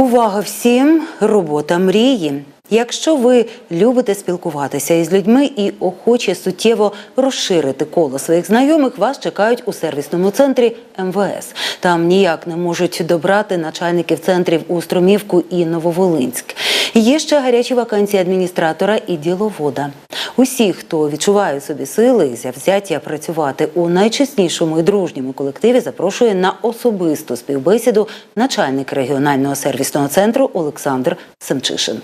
Увага всім! Робота мрії. Якщо ви любите спілкуватися із людьми і охоче суттєво розширити коло своїх знайомих, вас чекають у сервісному центрі МВС. Там ніяк не можуть добрати начальників центрів у Струмівку і Нововолинськ. Є ще гарячі вакансії адміністратора і діловода. Усі, хто відчуває собі сили і завзяття працювати у найчеснішому і дружньому колективі, запрошує на особисту співбесіду начальник регіонального сервісного центру Олександр Семчишин.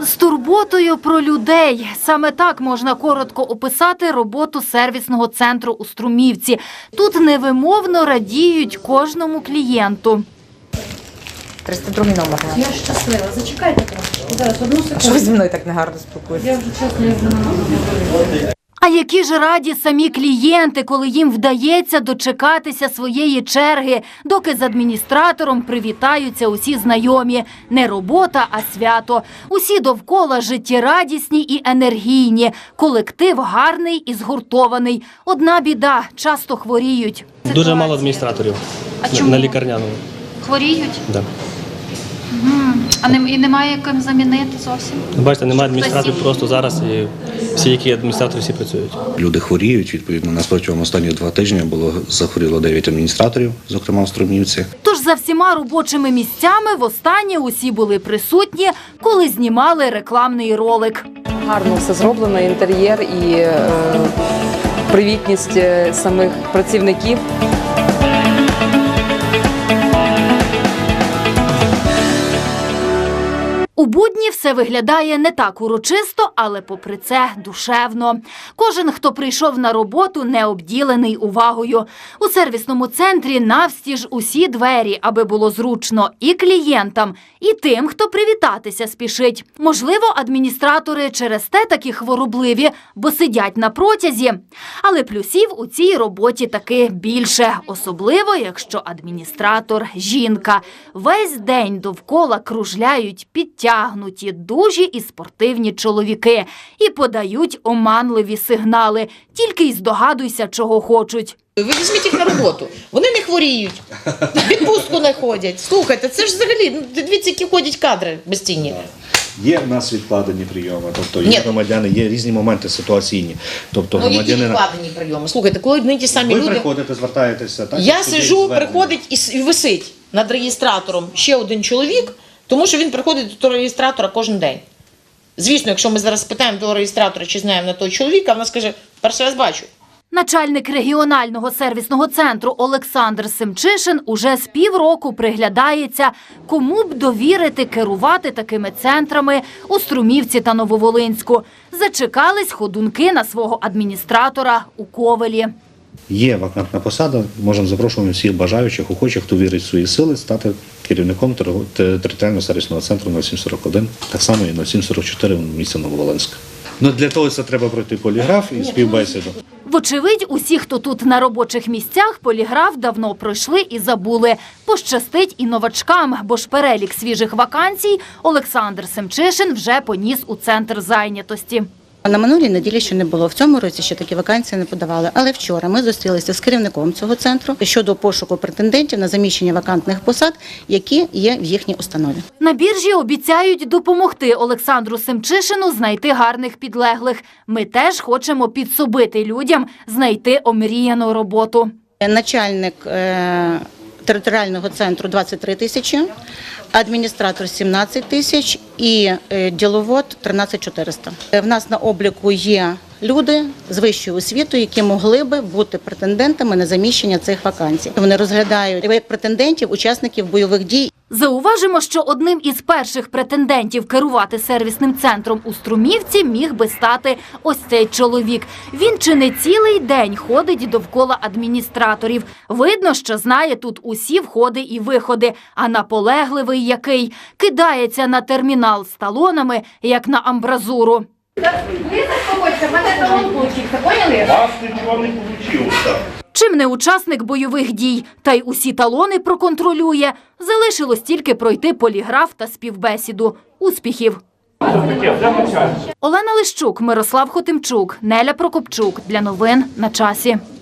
З турботою про людей саме так можна коротко описати роботу сервісного центру у Струмівці. Тут невимовно радіють кожному клієнту. 302 номер. Я щаслива. Зачекайте трошки. Зараз одну А що ви зі мною так негарно спілкуєтеся? Я вже чесно я вже не можу говорити. А які ж раді самі клієнти, коли їм вдається дочекатися своєї черги, доки з адміністратором привітаються усі знайомі. Не робота, а свято. Усі довкола життєрадісні і енергійні. Колектив гарний і згуртований. Одна біда часто хворіють. Дуже мало адміністраторів А на- чому? на лікарняному. Хворіють, Да. А не і немає ким замінити зовсім. Бачите, немає адміністраторів просто зараз і всі, які адміністратори, всі працюють. Люди хворіють. Відповідно, нас протягом останніх два тижні було захворіло 9 адміністраторів, зокрема в Струмівці. Тож за всіма робочими місцями востаннє усі були присутні, коли знімали рекламний ролик. Гарно все зроблено, інтер'єр і е, привітність е, самих працівників. Будні все виглядає не так урочисто, але попри це душевно. Кожен, хто прийшов на роботу, не обділений увагою. У сервісному центрі навстіж усі двері, аби було зручно і клієнтам, і тим, хто привітатися спішить. Можливо, адміністратори через те такі хворобливі, бо сидять на протязі. Але плюсів у цій роботі таки більше, особливо якщо адміністратор жінка. Весь день довкола кружляють підтягнуті, дужі і спортивні чоловіки і подають оманливі сигнали. Тільки й здогадуйся, чого хочуть. Ви візьміть їх на роботу. Вони не хворіють, в відпустку не ходять. Слухайте, це ж взагалі, ну дивіться, які ходять кадри безцінні. Є в нас відкладені прийоми, тобто Ні. є громадяни, є різні моменти ситуаційні. Тобто Ну, які громадянина відкладені прийоми? Слухайте, коли одні й ті самі ви люди. приходите, звертаєтеся, так Я і сижу, звернення. приходить і с- і висить над реєстратором ще один чоловік, тому що він приходить до реєстратора кожен день. Звісно, якщо ми зараз спитаємо до реєстратора, чи знаємо на того чоловіка, вона скаже, перший раз бачу. Начальник регіонального сервісного центру Олександр Семчишин уже з півроку приглядається, кому б довірити керувати такими центрами у Струмівці та Нововолинську. Зачекались ходунки на свого адміністратора у Ковелі. Є вакантна посада, можемо запрошувати всіх бажаючих, охочих, хто вірить в свої сили, стати керівником територіального сервісного центру 0741, так само і 0744 в місті Нововоленськ. Ну для того це треба пройти поліграф і співбесіду. Вочевидь, усі, хто тут на робочих місцях, поліграф давно пройшли і забули. Пощастить і новачкам, бо ж перелік свіжих вакансій Олександр Семчишин вже поніс у центр зайнятості. На минулій неділі ще не було. В цьому році ще такі вакансії не подавали. Але вчора ми зустрілися з керівником цього центру щодо пошуку претендентів на заміщення вакантних посад, які є в їхній установі. На біржі обіцяють допомогти Олександру Семчишину знайти гарних підлеглих. Ми теж хочемо підсобити людям знайти омріяну роботу. Начальник е, територіального центру 23 тисячі, адміністратор 17 тисяч і е, діловод 13 400. Е, В нас на обліку є люди з вищою освітою, які могли би бути претендентами на заміщення цих вакансій. Вони розглядають як претендентів учасників бойових дій Зауважимо, що одним із перших претендентів керувати сервісним центром у Струмівці міг би стати ось цей чоловік. Він чи не цілий день ходить довкола адміністраторів. Видно, що знає тут усі входи і виходи, а наполегливий який кидається на термінал з талонами, як на амбразуру. Чим не учасник бойових дій, та й усі талони проконтролює, залишилось тільки пройти поліграф та співбесіду. Успіхів! Олена Лищук, Мирослав Хотимчук, Неля Прокопчук. Для новин на часі.